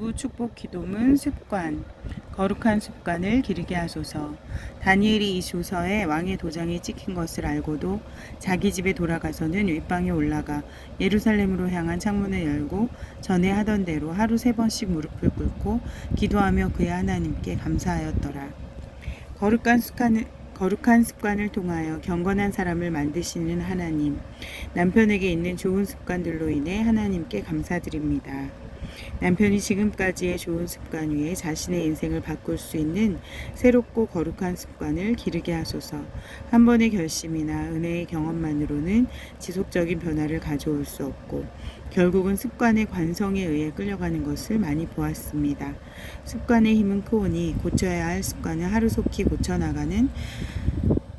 일부 축복 기도문 습관 거룩한 습관을 기르게 하소서 다니엘이 이 조서에 왕의 도장이 찍힌 것을 알고도 자기 집에 돌아가서는 윗방에 올라가 예루살렘으로 향한 창문을 열고 전에 하던 대로 하루 세 번씩 무릎을 꿇고 기도하며 그의 하나님께 감사하였더라 거룩한 습관을 거룩한 습관을 통하여 경건한 사람을 만드시는 하나님, 남편에게 있는 좋은 습관들로 인해 하나님께 감사드립니다. 남편이 지금까지의 좋은 습관 위에 자신의 인생을 바꿀 수 있는 새롭고 거룩한 습관을 기르게 하소서. 한 번의 결심이나 은혜의 경험만으로는 지속적인 변화를 가져올 수 없고 결국은 습관의 관성에 의해 끌려가는 것을 많이 보았습니다. 습관의 힘은 크오니 고쳐야 할 습관을 하루속히 고쳐나가는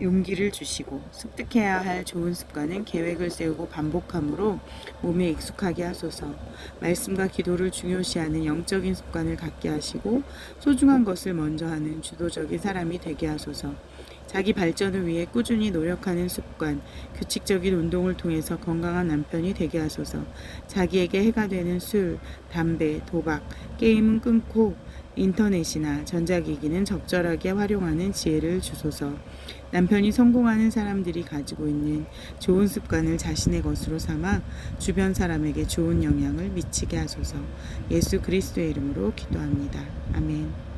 용기를 주시고 습득해야 할 좋은 습관은 계획을 세우고 반복함으로 몸에 익숙하게 하소서. 말씀과 기도를 중요시하는 영적인 습관을 갖게 하시고 소중한 것을 먼저 하는 주도적인 사람이 되게 하소서. 자기 발전을 위해 꾸준히 노력하는 습관, 규칙적인 운동을 통해서 건강한 남편이 되게 하소서. 자기에게 해가 되는 술, 담배, 도박, 게임은 끊고 인터넷이나 전자기기는 적절하게 활용하는 지혜를 주소서. 남편이 성공하는 사람들이 가지고 있는 좋은 습관을 자신의 것으로 삼아 주변 사람에게 좋은 영향을 미치게 하소서. 예수 그리스도의 이름으로 기도합니다. 아멘.